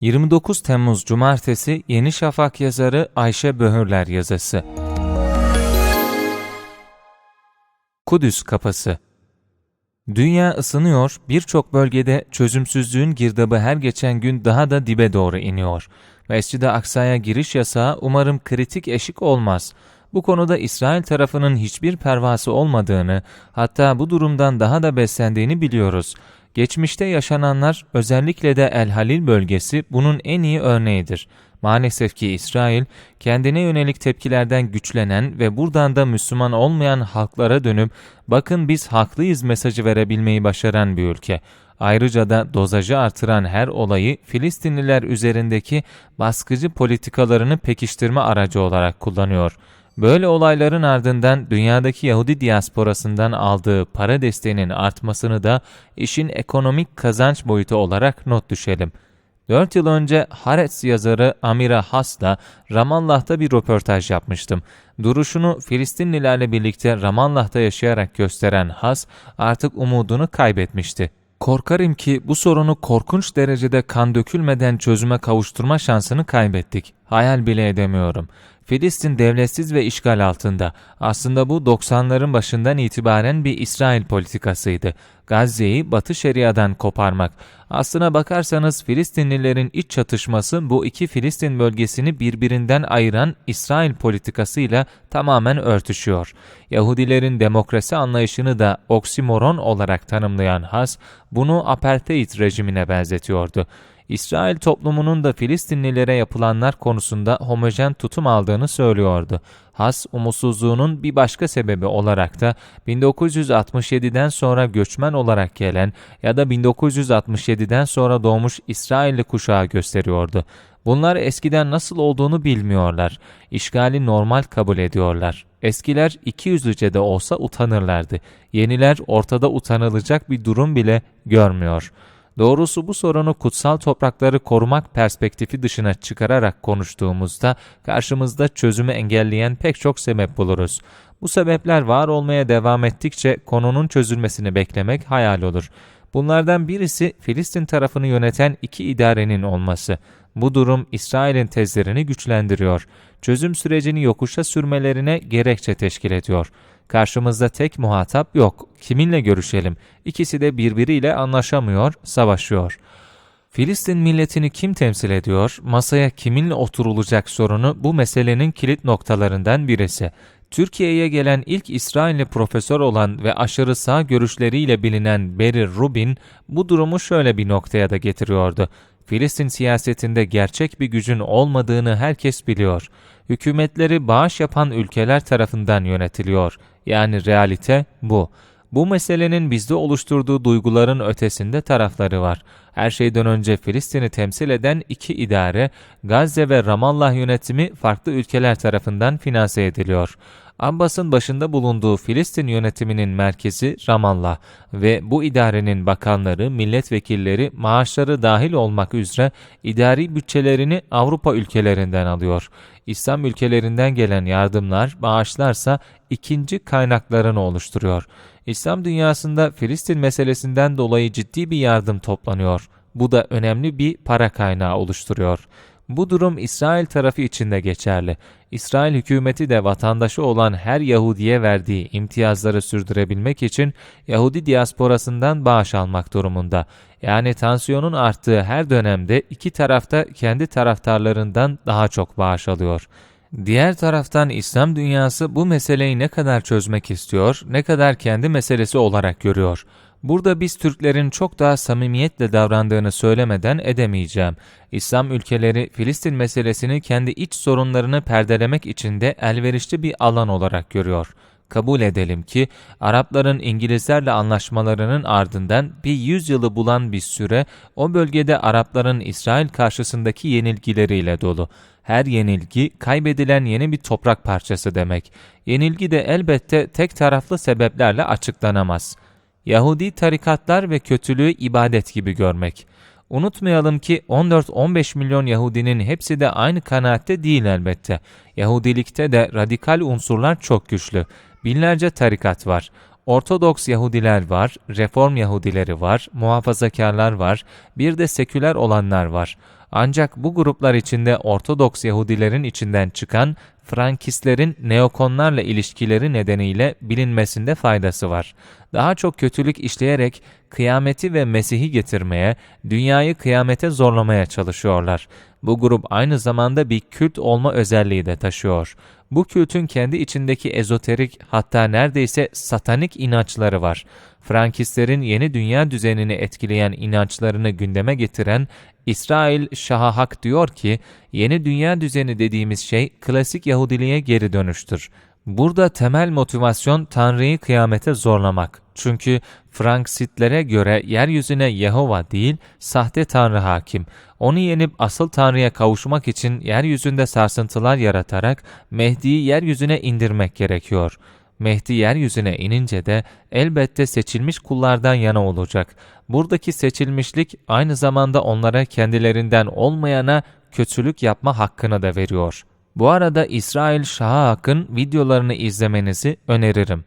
29 Temmuz Cumartesi Yeni Şafak yazarı Ayşe Böhürler yazısı. Kudüs Kapısı Dünya ısınıyor, birçok bölgede çözümsüzlüğün girdabı her geçen gün daha da dibe doğru iniyor. Mescid-i Aksa'ya giriş yasağı umarım kritik eşik olmaz. Bu konuda İsrail tarafının hiçbir pervası olmadığını, hatta bu durumdan daha da beslendiğini biliyoruz. Geçmişte yaşananlar özellikle de El Halil bölgesi bunun en iyi örneğidir. Maalesef ki İsrail kendine yönelik tepkilerden güçlenen ve buradan da Müslüman olmayan halklara dönüp bakın biz haklıyız mesajı verebilmeyi başaran bir ülke. Ayrıca da dozajı artıran her olayı Filistinliler üzerindeki baskıcı politikalarını pekiştirme aracı olarak kullanıyor. Böyle olayların ardından dünyadaki Yahudi diasporasından aldığı para desteğinin artmasını da işin ekonomik kazanç boyutu olarak not düşelim. 4 yıl önce Haaretz yazarı Amira Has'la Ramallah'ta bir röportaj yapmıştım. Duruşunu Filistinlilerle birlikte Ramallah'ta yaşayarak gösteren Has artık umudunu kaybetmişti. Korkarım ki bu sorunu korkunç derecede kan dökülmeden çözüme kavuşturma şansını kaybettik. Hayal bile edemiyorum. Filistin devletsiz ve işgal altında. Aslında bu 90'ların başından itibaren bir İsrail politikasıydı. Gazze'yi Batı Şeria'dan koparmak. Aslına bakarsanız Filistinlilerin iç çatışması bu iki Filistin bölgesini birbirinden ayıran İsrail politikasıyla tamamen örtüşüyor. Yahudilerin demokrasi anlayışını da oksimoron olarak tanımlayan Has, bunu apartheid rejimine benzetiyordu. İsrail toplumunun da Filistinlilere yapılanlar konusunda homojen tutum aldığını söylüyordu. Has umutsuzluğunun bir başka sebebi olarak da 1967'den sonra göçmen olarak gelen ya da 1967'den sonra doğmuş İsrailli kuşağı gösteriyordu. Bunlar eskiden nasıl olduğunu bilmiyorlar. İşgali normal kabul ediyorlar. Eskiler iki yüzlüce de olsa utanırlardı. Yeniler ortada utanılacak bir durum bile görmüyor.'' Doğrusu bu sorunu kutsal toprakları korumak perspektifi dışına çıkararak konuştuğumuzda karşımızda çözümü engelleyen pek çok sebep buluruz. Bu sebepler var olmaya devam ettikçe konunun çözülmesini beklemek hayal olur. Bunlardan birisi Filistin tarafını yöneten iki idarenin olması. Bu durum İsrail'in tezlerini güçlendiriyor. Çözüm sürecini yokuşa sürmelerine gerekçe teşkil ediyor. Karşımızda tek muhatap yok. Kiminle görüşelim? İkisi de birbiriyle anlaşamıyor, savaşıyor. Filistin milletini kim temsil ediyor? Masaya kiminle oturulacak sorunu bu meselenin kilit noktalarından birisi. Türkiye'ye gelen ilk İsrailli profesör olan ve aşırı sağ görüşleriyle bilinen Barry Rubin bu durumu şöyle bir noktaya da getiriyordu. Filistin siyasetinde gerçek bir gücün olmadığını herkes biliyor. Hükümetleri bağış yapan ülkeler tarafından yönetiliyor. Yani realite bu. Bu meselenin bizde oluşturduğu duyguların ötesinde tarafları var. Her şeyden önce Filistin'i temsil eden iki idare, Gazze ve Ramallah yönetimi farklı ülkeler tarafından finanse ediliyor. Abbas'ın başında bulunduğu Filistin yönetiminin merkezi Ramallah ve bu idarenin bakanları, milletvekilleri maaşları dahil olmak üzere idari bütçelerini Avrupa ülkelerinden alıyor. İslam ülkelerinden gelen yardımlar, bağışlarsa ikinci kaynaklarını oluşturuyor. İslam dünyasında Filistin meselesinden dolayı ciddi bir yardım toplanıyor. Bu da önemli bir para kaynağı oluşturuyor. Bu durum İsrail tarafı için de geçerli. İsrail hükümeti de vatandaşı olan her Yahudiye verdiği imtiyazları sürdürebilmek için Yahudi diasporasından bağış almak durumunda. Yani tansiyonun arttığı her dönemde iki tarafta kendi taraftarlarından daha çok bağış alıyor. Diğer taraftan İslam dünyası bu meseleyi ne kadar çözmek istiyor, ne kadar kendi meselesi olarak görüyor. Burada biz Türklerin çok daha samimiyetle davrandığını söylemeden edemeyeceğim. İslam ülkeleri Filistin meselesini kendi iç sorunlarını perdelemek için de elverişli bir alan olarak görüyor. Kabul edelim ki Arapların İngilizlerle anlaşmalarının ardından bir yüzyılı bulan bir süre o bölgede Arapların İsrail karşısındaki yenilgileriyle dolu. Her yenilgi kaybedilen yeni bir toprak parçası demek. Yenilgi de elbette tek taraflı sebeplerle açıklanamaz.'' Yahudi tarikatlar ve kötülüğü ibadet gibi görmek. Unutmayalım ki 14-15 milyon Yahudinin hepsi de aynı kanaatte değil elbette. Yahudilikte de radikal unsurlar çok güçlü. Binlerce tarikat var. Ortodoks Yahudiler var, Reform Yahudileri var, muhafazakarlar var, bir de seküler olanlar var. Ancak bu gruplar içinde Ortodoks Yahudilerin içinden çıkan Frankistlerin neokonlarla ilişkileri nedeniyle bilinmesinde faydası var. Daha çok kötülük işleyerek kıyameti ve Mesih'i getirmeye, dünyayı kıyamete zorlamaya çalışıyorlar. Bu grup aynı zamanda bir kült olma özelliği de taşıyor. Bu kültün kendi içindeki ezoterik hatta neredeyse satanik inançları var. Frankistlerin yeni dünya düzenini etkileyen inançlarını gündeme getiren İsrail Şaha Hak diyor ki, yeni dünya düzeni dediğimiz şey klasik Yahudiliğe geri dönüştür. Burada temel motivasyon Tanrı'yı kıyamete zorlamak. Çünkü Franksitlere göre yeryüzüne Yehova değil, sahte Tanrı hakim. Onu yenip asıl Tanrı'ya kavuşmak için yeryüzünde sarsıntılar yaratarak Mehdi'yi yeryüzüne indirmek gerekiyor. Mehdi yeryüzüne inince de elbette seçilmiş kullardan yana olacak. Buradaki seçilmişlik aynı zamanda onlara kendilerinden olmayana kötülük yapma hakkını da veriyor. Bu arada İsrail Şaha Hak'ın videolarını izlemenizi öneririm.